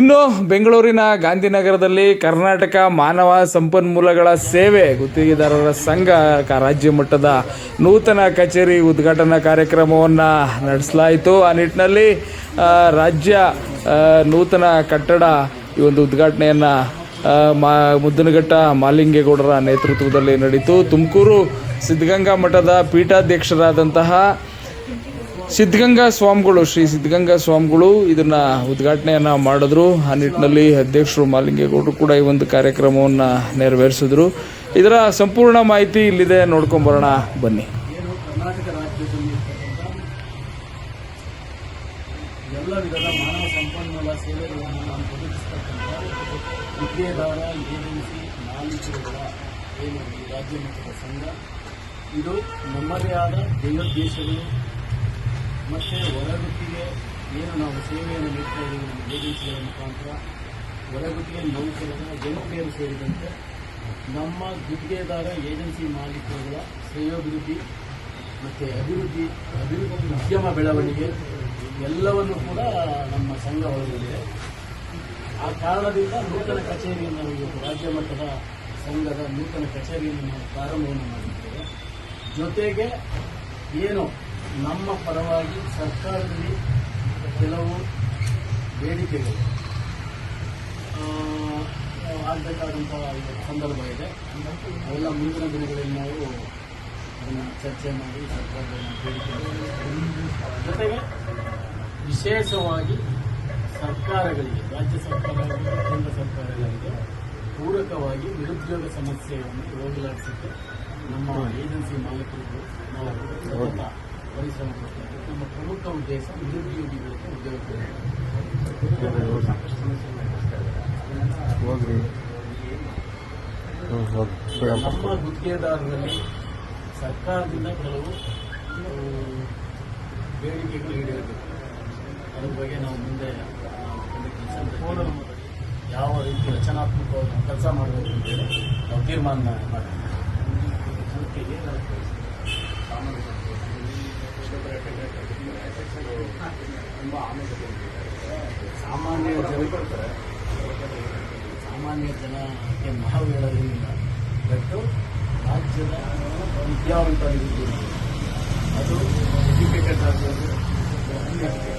ಇನ್ನು ಬೆಂಗಳೂರಿನ ಗಾಂಧಿನಗರದಲ್ಲಿ ಕರ್ನಾಟಕ ಮಾನವ ಸಂಪನ್ಮೂಲಗಳ ಸೇವೆ, ಗುತ್ತಿಗೆದಾರರ ಸಂಘ ರಾಜ್ಯ ಮಟ್ಟದ ನೂತನ ಕಚೇರಿ ಉದ್ಘಾಟನಾ ಕಾರ್ಯಕ್ರಮವನ್ನು ನಡೆಸಲಾಯಿತು. ಆ ನಿಟ್ಟಿನಲ್ಲಿ ರಾಜ್ಯ ನೂತನ ಕಟ್ಟಡ ಈ ಒಂದು ಉದ್ಘಾಟನೆಯನ್ನು ಮಾ, ಮುದ್ದನಘಟ್ಟ ಮಾಲಿಂಗೇಗೌಡರ ನೇತೃತ್ವದಲ್ಲಿ ನಡೀತು. ತುಮಕೂರು ಸಿದ್ಧಗಂಗಾ ಮಠದ ಪೀಠಾಧ್ಯಕ್ಷರಾದಂತಹ ಸಿದ್ಧಗಂಗಾ ಸ್ವಾಮಿಗಳು, ಶ್ರೀ ಸಿದ್ಧಗಂಗಾ ಸ್ವಾಮಿಗಳು ಇದನ್ನ ಉದ್ಘಾಟನೆಯನ್ನ ಮಾಡಿದ್ರು. ಆ ನಿಟ್ಟಿನಲ್ಲಿ ಅಧ್ಯಕ್ಷರು ಮಾಲಿಂಗೇಗೌಡರು ಕೂಡ ಈ ಒಂದು ಕಾರ್ಯಕ್ರಮವನ್ನು ನೆರವೇರಿಸಿದ್ರು. ಇದರ ಸಂಪೂರ್ಣ ಮಾಹಿತಿ ಇಲ್ಲಿದೆ, ನೋಡ್ಕೊಂಬರೋಣ, ಬನ್ನಿ. ಎಲ್ಲ ವಿಧದ ಮಾನವ ಸಂಪನ್ಮೂಲ ಸೇವೆಗಳನ್ನು ನಾವು ಒದಗಿಸ್ತಕ್ಕಂಥ ಗುತ್ತಿಗೆದಾರ ಏಜೆನ್ಸಿ, ಮಾಲೀಕರುಗಳ ಏನು ರಾಜ್ಯ ಮಟ್ಟದ ಸಂಘ, ಇದು ನಮ್ಮದೇ ಆದ ಧ್ಯೇಯೋದ್ದೇಶಗಳು ಮತ್ತು ಹೊರಗುತ್ತಿಗೆ ಏನು ನಾವು ಸೇವೆಯನ್ನು ನೀಡ್ತಾ ಇದ್ದೀವಿ ನಮ್ಮ ಏಜೆನ್ಸಿಗಳ ಮುಖಾಂತರ, ಹೊರಗುತ್ತಿಗೆ ನೌಕರರ ಜನಪ್ರಿಯರು ಸೇರಿದಂತೆ ನಮ್ಮ ಗುತ್ತಿಗೆದಾರ ಏಜೆನ್ಸಿ ಮಾಲೀಕರುಗಳ ಶ್ರೇಯೋಭಿವೃದ್ಧಿ ಮತ್ತು ಅಭಿವೃದ್ಧಿ ಅಭಿವೃದ್ಧಿ ಉದ್ಯಮ ಬೆಳವಣಿಗೆ ಎಲ್ಲವನ್ನು ಕೂಡ ನಮ್ಮ ಸಂಘ ಒಳಗೊಂಡಿದೆ. ಆ ಕಾರಣದಿಂದ ನೂತನ ಕಚೇರಿಯನ್ನು ನಾವು ಇವತ್ತು ರಾಜ್ಯ ಮಟ್ಟದ ಸಂಘದ ನೂತನ ಕಚೇರಿಯನ್ನು ನಾವು ಪ್ರಾರಂಭವನ್ನು ಮಾಡಿದ್ದೇವೆ. ಜೊತೆಗೆ ಏನು ನಮ್ಮ ಪರವಾಗಿ ಸರ್ಕಾರದಲ್ಲಿ ಕೆಲವು ಬೇಡಿಕೆಗಳು ಆ, ಆಗಬೇಕಾದಂಥ ಸಂದರ್ಭ ಇದೆ. ಅವೆಲ್ಲ ಮುಂದಿನ ದಿನಗಳಲ್ಲಿ ನಾವು ಅದನ್ನು ಚರ್ಚೆ ಮಾಡಿ ಸರ್ಕಾರದ ಬೇಡಿಕೆ ಜೊತೆಗೆ ವಿಶೇಷವಾಗಿ ಸರ್ಕಾರಗಳಿಗೆ ರಾಜ್ಯ ಸರ್ಕಾರಗಳಿಗೆ ಕೇಂದ್ರ ಸರ್ಕಾರಗಳಿಗೆ ಪೂರಕವಾಗಿ ನಿರುದ್ಯೋಗ ಸಮಸ್ಯೆಯನ್ನು ಹೋಗಲಾಡಿಸುತ್ತೆ ನಮ್ಮ ಏಜೆನ್ಸಿ ಮಾಲೀಕರು ನಾವು ಪರಿಶ್ರಮ ಪಡ್ತೀವಿ ನಮ್ಮ ಪ್ರಮುಖ ಉದ್ದೇಶ ನಿರುದ್ಯೋಗಿಗಳಿಗೆ ಉದ್ಯೋಗ. ಸಾಕಷ್ಟು ನಮ್ಮ ಗುತ್ತಿಗೆದಾರರಲ್ಲಿ ಸರ್ಕಾರದಿಂದ ಕೆಲವು ಬೇಡಿಕೆಗಳು ಈಡೇರಬೇಕು. ಅದ್ರ ಬಗ್ಗೆ ನಾವು ಮುಂದೆ ಕೆಲಸ ಯಾವ ರೀತಿ ರಚನಾತ್ಮಕವಾಗಿ ಕೆಲಸ ಮಾಡಬೇಕು ಅಂತೇಳಿ ನಾವು ತೀರ್ಮಾನ ಮಾಡಿದ್ದೀವಿ ಸಾಮಾನ್ಯ ಜನ ಸಾಮಾನ್ಯ ಜನಕ್ಕೆ ಮಹಾವೀರರಿಂದ ಬಟ್ಟು ಬಟ್ ರಾಜ್ಯದ ವಿದ್ಯಾವಂತ ಅದು ಎಜುಕೇಟೆಡ್ ಕೂಡ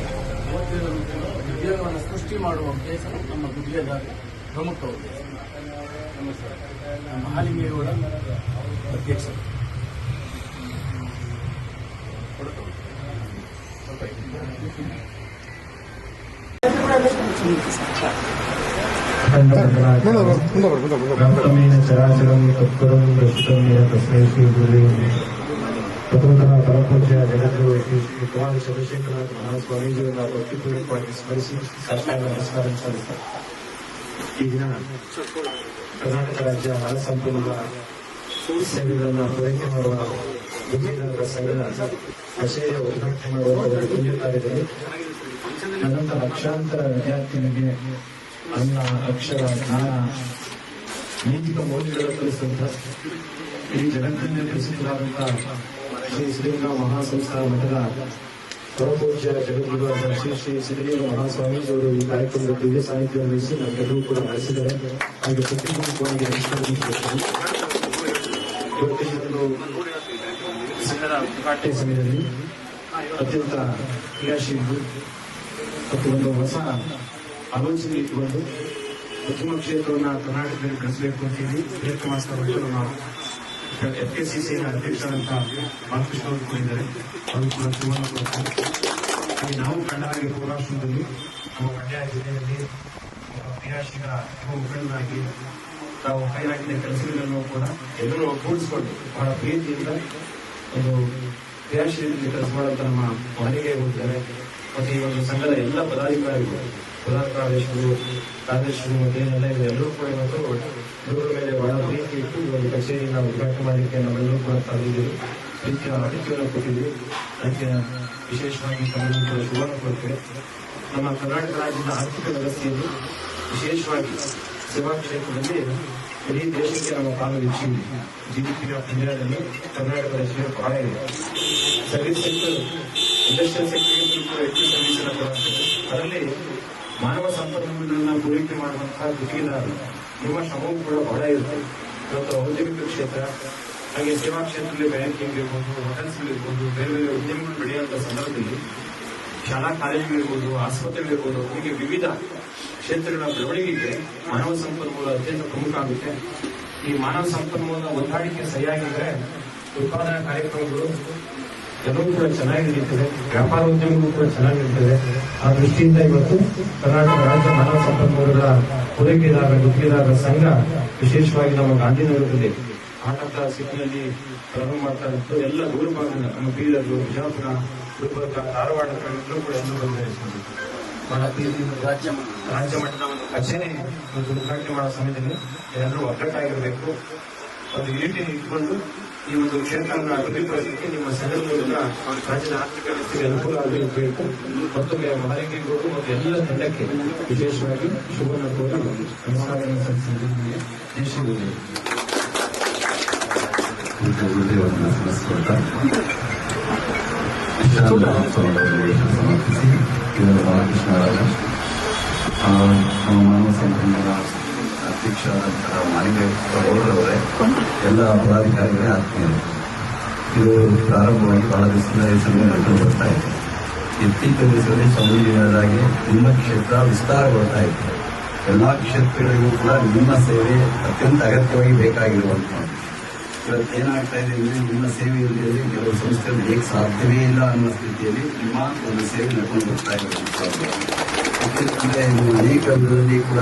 ಉದ್ಯೋಗವನ್ನು ಸೃಷ್ಟಿ ಮಾಡುವ ಉದ್ದೇಶ ನಮ್ಮ ಗುತ್ತಿಗೆದಾರ ಪ್ರಮುಖ ಉದ್ದೇಶ ನಮ್ಮ ಹಾಲಿಂಗೇಗೌಡ ಅಧ್ಯಕ್ಷರು. ಬ್ರಹ್ಮಮೇನ ಚರಾಚರಂ ತತ್ಪರಂ ದರ್ಶಿತಮೇನ ತಸ್ಮೈ ಶ್ರೀ ಗುರುವೇ. ಪ್ರಥಮತಃ ಪರಪೂಜ್ಯ ಜಗದ್ಗುರು ಈ ದಿನ ಕರ್ನಾಟಕ ರಾಜ್ಯ ಹಣ ಸಂಪನ್ಮೂಲ ಸೇವೆಗಳನ್ನು ಪೂರೈಕೆ ಮಾಡುವ ಗುತ್ತಿಗೆದಾರರ ಸಂಘದ ಉದ್ಘಾಟನೆ ಮಾಡುವ ಅನಂತ ಲಕ್ಷಾಂತರ ವಿದ್ಯಾರ್ಥಿನಿಗೆ ಅನ್ನ ಅಕ್ಷರ ಜ್ಞಾನ ನೈತಿಕ ಮೌಲ್ಯಗಳನ್ನು ಕಲಿಸುವಂತ ಇಡೀ ಜಗತ್ತಿನಲ್ಲಿ ಪ್ರಸಿದ್ಧರಾದಂತಹ ಶ್ರೀ ಶ್ರೀರಾಮ ಮಹಾಸಂಸ್ಥಾನ ಮಠದ ಪರಪೂಜ್ಯ ಜಗದ್ಗುರು ಶ್ರೀ ಶ್ರೀ ಸಿದ್ದಲಿಂಗ ಮಹಾಸ್ವಾಮೀಜಿಯವರು ಈ ಕಾರ್ಯಕ್ರಮದ ದಿವ್ಯ ಸಾಹಿತ್ಯವನ್ನು ವಹಿಸಿ ನಮ್ಮೆಲ್ಲರೂ ಕೂಡ ನಡೆಸಿದ್ದಾರೆ ಹಾಗೆ ನಮಸ್ಕಾರ ಇವತ್ತಿನ ಒಂದು ಸಂಘದ ಉದ್ಘಾಟನೆ ಸಮಯದಲ್ಲಿ ಅತ್ಯಂತ ಕ್ರಿಯಾಶೀಲರು ಮತ್ತು ಒಂದು ಹೊಸ ಆಲೋಚನೆ ಇಟ್ಟುಕೊಂಡು ಉತ್ತಮ ಕ್ಷೇತ್ರವನ್ನು ಕರ್ನಾಟಕದಲ್ಲಿ ಬೆಳೆಸಬೇಕು ಅಂತ ಹೇಳಿ ಪ್ರಯತ್ನ ಮಾಡ್ತಾ ಬಂದು ನಮ್ಮ ಎಫ್ ಕೆ ಸಿ ಸಿ ಅಧ್ಯಕ್ಷರಾದಂತ ಬಾಲಕೃಷ್ಣ ಅವರು ಕೂಡ ಇದ್ದಾರೆ ಅವರು ಕೂಡ ಸುವರ್ಣ ಕೊಡುತ್ತಾರೆ ಹಾಗೆ ನಾವು ಕಂಡಾಗಿ ಪೌರಾಷ್ಟ್ರದಲ್ಲಿ ನಮ್ಮ ಮಂಡ್ಯ ಜಿಲ್ಲೆಯಲ್ಲಿ ಕ್ರಿಯಾಶೀಲ ಯುವ ಮುಖಂಡನಾಗಿ ತಾವು ಕೈಲಾಗಿದ್ದ ಕೆಲಸಗಳನ್ನು ಕೂಡ ಎಲ್ಲರೂ ಒಗ್ಗೂಡಿಸಿಕೊಂಡು ಬಹಳ ಪ್ರೀತಿಯಿಂದ ಒಂದು ಕ್ರಿಯಾಶೀಲತೆಯಲ್ಲಿ ಕೆಲಸ ಮಾಡುವಂತ ನಮ್ಮ ಮನೆಗೆ ಹೋಗಿದ್ದಾರೆ. ಮತ್ತೆ ಈ ಒಂದು ಸಂಘದ ಎಲ್ಲ ಪದಾಧಿಕಾರಿಗಳು ಪ್ರಧಾನ ಕಾರ್ಯದರ್ಶಿಗಳು ಮತ್ತೆ ಏನೆಲ್ಲ ಇದೆ, ಎಲ್ಲರೂ ಕೂಡ ಇವತ್ತು ಗುರುಗಳ ಮೇಲೆ ಬಹಳ ಪ್ರೀತಿ ಇಟ್ಟು ಈ ಒಂದು ನಾವು ಉದ್ಘಾಟನೆ ಮಾಡಲಿಕ್ಕೆ ನಾವೆಲ್ಲರೂ ಕೂಡ ತಂದಿದ್ದೀವಿ ಪ್ರೀತಿಯ ಆತಿಥ್ಯವನ್ನು ಕೊಟ್ಟಿದ್ದೀವಿ. ಅದಕ್ಕೆ ವಿಶೇಷವಾಗಿ ಕೂಡ ಶುಭವನ್ನು ಕೊಡ್ತೇವೆ ನಮ್ಮ ಕರ್ನಾಟಕ ರಾಜ್ಯದ ಆರ್ಥಿಕ ವ್ಯವಸ್ಥೆಯಲ್ಲಿ ವಿಶೇಷವಾಗಿ ಸೇವಾ ಕ್ಷೇತ್ರದಲ್ಲಿ ಇಡೀ ದೇಶಕ್ಕೆ ನಮ್ಮ ಪಾಲು ಹೆಚ್ಚಿದೆ. ಜಿಡಿಪಿ ಆಫ್ ಇಂಡಿಯಾದಲ್ಲಿ ಕರ್ನಾಟಕದ ರಾಜ್ಯ ಬಹಳ ಇದೆ ಸರ್ವಿಸ್ ಸೆಕ್ಟರ್ ಇಂಡಸ್ಟ್ರಿಯಲ್ ಸೆಕ್ಟರ್ಗಿಂತಲೂ ಹೆಚ್ಚು ಅದರಲ್ಲಿ ಮಾನವ ಸಂಪನ್ಮೂಲಗಳನ್ನ ಪೂರೈಕೆ ಮಾಡುವಂತಹ ಗುತ್ತಿಗೆದಾರರು ನಿಮ್ಮ ಶ್ರಮವೂ ಕೂಡ ಬಹಳ ಇರುತ್ತೆ ಇವತ್ತು ಔದ್ಯೋಗಿಕ ಕ್ಷೇತ್ರ ಹಾಗೆ ಸೇವಾ ಕ್ಷೇತ್ರದಲ್ಲಿ ಬ್ಯಾಂಕಿಂಗ್ ಇರ್ಬೋದು ಹೋಟೆಲ್ಸ್ ಇರ್ಬೋದು ಬೇರೆ ಬೇರೆ ಉದ್ಯಮಗಳು ಬೆಳೆಯುವಂತ ಸಂದರ್ಭದಲ್ಲಿ ಶಾಲಾ ಕಾಲೇಜುಗಳಿರ್ಬೋದು ಆಸ್ಪತ್ರೆಗಳಿರ್ಬೋದು ಹೀಗೆ ವಿವಿಧ ಕ್ಷೇತ್ರಗಳ ಬೆಳವಣಿಗೆಗೆ ಮಾನವ ಸಂಪನ್ಮೂಲ ಅತ್ಯಂತ ಪ್ರಮುಖ ಆಗುತ್ತೆ ಈ ಮಾನವ ಸಂಪನ್ಮೂಲ ಹೊಂದಾಣಿಕೆ ಸರಿಯಾಗಿದ್ರೆ ಉತ್ಪಾದನಾ ಕಾರ್ಯಕ್ರಮಗಳು ಎಲ್ಲವೂ ಕೂಡ ಚೆನ್ನಾಗಿ ನಡೀತದೆ ವ್ಯಾಪಾರ ಉದ್ಯಮಗಳು ಕೂಡ ಚೆನ್ನಾಗಿ ಆ ದೃಷ್ಟಿಯಿಂದ ಇವತ್ತು ಕರ್ನಾಟಕ ರಾಜ್ಯ ಮಾನವ ಸಂಪನ್ಮೂಲಗಳ ಪೂರೈಕೆದಾರರ ಗುತ್ತಿಗೆದಾರರ ಸಂಘ ವಿಶೇಷವಾಗಿ ನಮ್ಮ ಗಾಂಧಿನಗರದಲ್ಲಿ ಆಟದ ಸಿಟ್ಟಿನಲ್ಲಿ ಪ್ರಾರಂಭ ಮಾಡ್ತಾ ಇತ್ತು ಎಲ್ಲ ದೂರ ಭಾಗದ ನಮ್ಮ ಬೀದರ್ಗಳು ಬಿಜಾಪುರ ಗುಲ್ಬರ್ಗ ಧಾರವಾಡ ಎಲ್ಲರೂ ಕೂಡ ಎಲ್ಲರೂ ರಾಜ್ಯ ರಾಜ್ಯ ಮಟ್ಟದ ಒಂದು ಕಚೇರಿ ಉದ್ಘಾಟನೆ ಮಾಡೋ ಸಮಯದಲ್ಲಿ ಎಲ್ಲರೂ ಒಗ್ಗಟ್ಟಾಗಿರಬೇಕು. ಒಂದು ಯೂನಿಟಿ ಇಟ್ಕೊಂಡು ಈ ಒಂದು ಕ್ಷೇತ್ರವನ್ನು ಅಭಿವೃದ್ಧಿಪಡಿಸಲಿಕ್ಕೆ ನಿಮ್ಮ ಸಹಯೋಗದಿಂದ ರಾಜ್ಯದ ಆರ್ಥಿಕ ವ್ಯವಸ್ಥೆಗೆ ಅನುಕೂಲ ಆಗಬೇಕು ಮತ್ತೊಮ್ಮೆ ಮಹಾಲಿಂಗೇಗೌಡರು ಮತ್ತು ಎಲ್ಲ ತಂಡಕ್ಕೆ ವಿಶೇಷವಾಗಿ ಶುಭವನ್ನು ಕೋರಿ ನಮಸ್ಕಾರಗಳನ್ನು ಸಲ್ಲಿಸಿದ್ದೇನೆ ವಿಶ್ರಾಂತಿ ಸಮರ್ಪಿಸಿ ಮಾನವ ಸಂಪನ್ಮೂಲ ಅಧ್ಯಕ್ಷರಾದಂತಹ ಮಾಲಿಂಗೇಶ್ವರವರವರೇ ಎಲ್ಲ ಪದಾಧಿಕಾರಿಗಳೇ ಆತ್ಮೀಯರು ಇದು ಪ್ರಾರಂಭವಾಗಿ ಬಹಳ ದಿವಸದಿಂದ ಸಂಘ ನಡೆದು ಬರ್ತಾ ಇದೆ. ಇತ್ತೀಚಿನ ದಿವಸದಲ್ಲಿ ಸಂವಿಧಾನದಾಗಿ ನಿಮ್ಮ ಕ್ಷೇತ್ರ ವಿಸ್ತಾರಗೊಳ್ತಾ ಇದೆ. ಎಲ್ಲಾ ಕ್ಷೇತ್ರಗಳಿಗೂ ಕೂಡ ನಿಮ್ಮ ಸೇವೆ ಅತ್ಯಂತ ಅಗತ್ಯವಾಗಿ ಬೇಕಾಗಿರುವಂತಹ ಇವತ್ತು ಏನಾಗ್ತಾ ಇದೆ ಅಂದ್ರೆ ನಿಮ್ಮ ಸೇವೆ ಇಲ್ಲದೆ ಕೆಲವು ಸಂಸ್ಥೆಗಳು ಹೇಗೆ ಸಾಧ್ಯವೇ ಇಲ್ಲ ಅನ್ನೋ ಸ್ಥಿತಿಯಲ್ಲಿ ನಿಮ್ಮ ಒಂದು ಸೇವೆ ನಡ್ಕೊಂಡು ಬರ್ತಾ ಇರುವಂತಹ ಅನೇಕ ಕೂಡ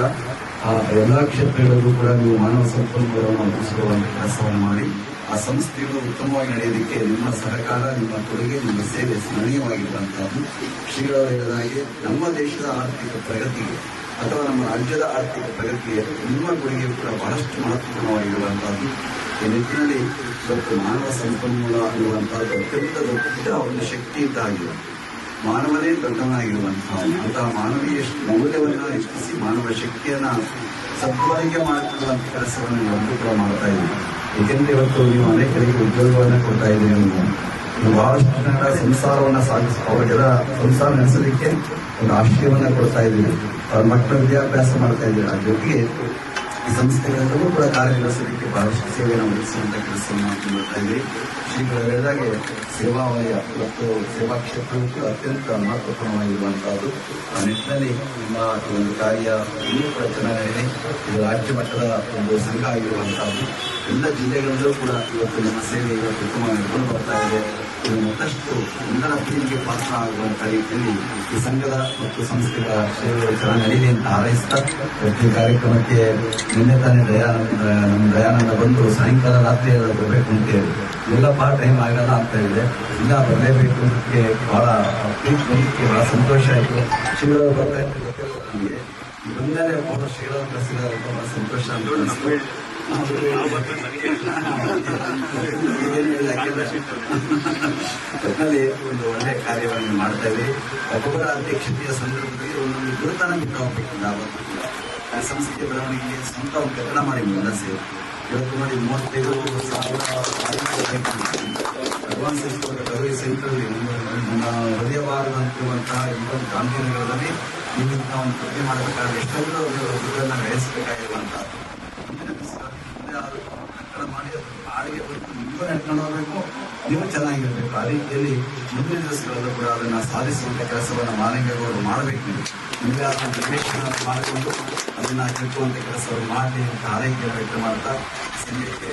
ಆ ಎಲ್ಲಾ ಕ್ಷೇತ್ರಗಳಲ್ಲೂ ಕೂಡ ನೀವು ಮಾನವ ಸಂಪನ್ಮೂಲವನ್ನು ಒದಗಿಸುವಂತ ಕೆಲಸವನ್ನು ಮಾಡಿ, ಆ ಸಂಸ್ಥೆಗಳು ಉತ್ತಮವಾಗಿ ನಡೆಯೋದಕ್ಕೆ ನಿಮ್ಮ ಸಹಕಾರ, ನಿಮ್ಮ ಕೊಡುಗೆ, ನಿಮ್ಮ ಸೇವೆ ಸ್ಮರಣೀಯವಾಗಿರುವಂತಹದ್ದು ಹಾಗೆ ನಮ್ಮ ದೇಶದ ಆರ್ಥಿಕ ಪ್ರಗತಿಗೆ ಅಥವಾ ನಮ್ಮ ರಾಜ್ಯದ ಆರ್ಥಿಕ ಪ್ರಗತಿಗೆ ನಿಮ್ಮ ಕೊಡುಗೆ ಕೂಡ ಬಹಳಷ್ಟು ಮಹತ್ವಪೂರ್ಣವಾಗಿರುವಂತಹದ್ದು. ಈ ನಿಟ್ಟಿನಲ್ಲಿ ಇವತ್ತು ಮಾನವ ಸಂಪನ್ಮೂಲ ಅನ್ನುವಂತಹದ್ದು ಅತ್ಯಂತ ದೊಡ್ಡ ಒಂದು ಶಕ್ತಿಯಿಂದ ಇದ್ದಾಗಿದೆ ಮಾನವನೇ ದೊಡ್ಡವನಾಗಿರುವಂತಹ ಅಂತಹ ಮಾನವೀಯ ಮೌಲ್ಯವನ್ನ ಹೆಚ್ಚಿಸಿ ಮಾನವ ಶಕ್ತಿಯನ್ನ ಸದ್ಬಳಕೆ ಮಾಡಿಕೊಳ್ಳುವಂತ ಕೆಲಸವನ್ನು ಇವತ್ತು ಕೂಡ ಮಾಡ್ತಾ ಇದ್ದೀವಿ ಏಕೆಂದ್ರೆ ಇವತ್ತು ನೀವು ಅನೇಕರಿಗೆ ಉದ್ಯೋಗವನ್ನು ಕೊಡ್ತಾ ಇದ್ದೀರಿ ನೀವು ಬಹಳಷ್ಟು ಜನರ ಸಂಸಾರವನ್ನ ಸಾಗಿಸ ಅವರಿಗೆಲ್ಲ ಸಂಸಾರ ನಡೆಸಲಿಕ್ಕೆ ಒಂದು ಆಶ್ರಯವನ್ನ ಕೊಡ್ತಾ ಇದ್ದೀವಿ ಅವ್ರ ಮಕ್ಕಳ ವಿದ್ಯಾಭ್ಯಾಸ ಮಾಡ್ತಾ ಇದ್ದೀವಿ ಆ ಜೊತೆಗೆ ಈ ಸಂಸ್ಥೆಗಳೆಲ್ಲವೂ ಕೂಡ ಕಾರ್ಯನಿರ್ವಹಿಸಲಿಕ್ಕೆ ಬಹಳಷ್ಟು ಸೇವೆಯನ್ನು ಒದಗಿಸುವಂತ ಕೆಲಸವನ್ನು ಮಾಡ್ತಾ ಇದ್ದೀರಿ. ಶ್ರೀಗಳು ಹೇಳಿದಾಗೆ ಸೇವಾ ವಲಯ ಮತ್ತು ಸೇವಾ ಕ್ಷೇತ್ರವು ಅತ್ಯಂತ ಮಹತ್ವಪೂರ್ಣವಾಗಿರುವಂತಹದ್ದು ಆ ನಿಟ್ಟಿನಲ್ಲಿ ನಿಮ್ಮ ಕಾರ್ಯ ಇನ್ನೂ ಇದು ಒಂದು ಸಂಘ ಆಗಿರುವಂತಹದ್ದು ಎಲ್ಲ ಜಿಲ್ಲೆಗಳಲ್ಲೂ ಕೂಡ ನಮ್ಮ ಸೇವೆ ಇವತ್ತು ಬರ್ತಾ ಇದೆ. ಮತ್ತಷ್ಟು ಪ್ರೀತಿಗೆ ಪಾತ್ರ ಆಗುವಂತ ರೀತಿಯಲ್ಲಿ ಈ ಸಂಘದ ಮತ್ತು ಸಂಸ್ಥೆಗಳ ಸೇವೆಗಳು ಅಂತ ಹಾರೈಸ್ತಾ ಈ ಕಾರ್ಯಕ್ರಮಕ್ಕೆ ನಿನ್ನೆ ತಾನೇ ದಯಾನಂದ, ನಮ್ಮ ದಯಾನಂದ ಬಂದು ಸಾಯಂಕಾಲ ರಾತ್ರಿ ಬರಬೇಕು ಹೇಳಿ ಪಾರ್ಟ್ ಟೈಮ್ ಆಗಲ್ಲ ಅಂತ ಇದೆ ಇಲ್ಲ ಬರಲೇಬೇಕು. ಅನ್ನೋದಕ್ಕೆ ಬಹಳ ಪ್ರೀತಿ ಬಂದಕ್ಕೆ ಬಹಳ ಸಂತೋಷ ಆಯಿತು. ಶ್ರೀಗಳು ಬರ್ತಾ ಬಂದರೆ ಕಳಿಸಿದ್ದಾರೆ ಅಂತ ಬಹಳ ಸಂತೋಷ. ಒಟ್ಟಿನಲ್ಲಿ ಒಂದು ಒಳ್ಳೆಯ ಕಾರ್ಯವನ್ನು ಮಾಡ್ತಾ ಇದ್ದೀವಿ. ಒಬ್ಬೊಬ್ಬರ ಅಧ್ಯಕ್ಷತೆಯ ಸಂದರ್ಭದಲ್ಲಿ ಒಂದೊಂದು ಗುರುತನ ಬಿಟ್ಟು ಹೋಗ್ಬೇಕು ಸಂಸ್ಕೃತಿ ಬೆಳವಣಿಗೆಗೆ ಸ್ವಂತ ಒಂದು ಕಟ್ಟಡ ಮಾಡಿ ಮುಂದೆ ಸೇರಿ ಇವತ್ತು ಮೂವತ್ತೈದು ಸಾವಿರ ಅಡ್ವಾನ್ಸ್ ಸರ್ವಿಸ್ ಸೆಂಟರ್ ಸೆಂಟ್ರಲ್ಲಿ ಹೃದಯವಾರದಂತಿರುವಂತಹ ಈ ಒಂದು ಗಾಂಧಿನಗರದಲ್ಲಿ ಇಂಥ ಒಂದು ಕೃತಿ ಮಾಡಬೇಕಾದ್ರೆ ಎಷ್ಟೆಲ್ಲ ದುಡ್ಡನ್ನು ಮುಂದೆ ಕಟ್ಟಡ ಮಾಡಿ ಬಾಡಿಗೆ ಬಂದು ನೀವು ನಡ್ಕೊಂಡು ಹೋಗ್ಬೇಕು ನೀವು ಚೆನ್ನಾಗಿರ್ಬೇಕು ಆ ರೀತಿಯಲ್ಲಿ ಮುಂದಿನ ದಿವಸಗಳಲ್ಲೂ ಕೂಡ ಅದನ್ನ ಸಾಧಿಸುವಂತ ಕೆಲಸವನ್ನ ಮಾಲಿಂಗಗೌಡರು ಮಾಡಬೇಕು ನೀವು. ನೀವೇ ಅದನ್ನ ನಿರ್ದೇಶನ ಮಾಡಿಕೊಂಡು ಅದನ್ನ ತಿಳ್ಕುವಂತ ಕೆಲಸವನ್ನು ಮಾಡಲಿ ಅಂತ ಆರೈಕೆ ವ್ಯಕ್ತ ಮಾಡ್ತಾ ಸಂಘಕ್ಕೆ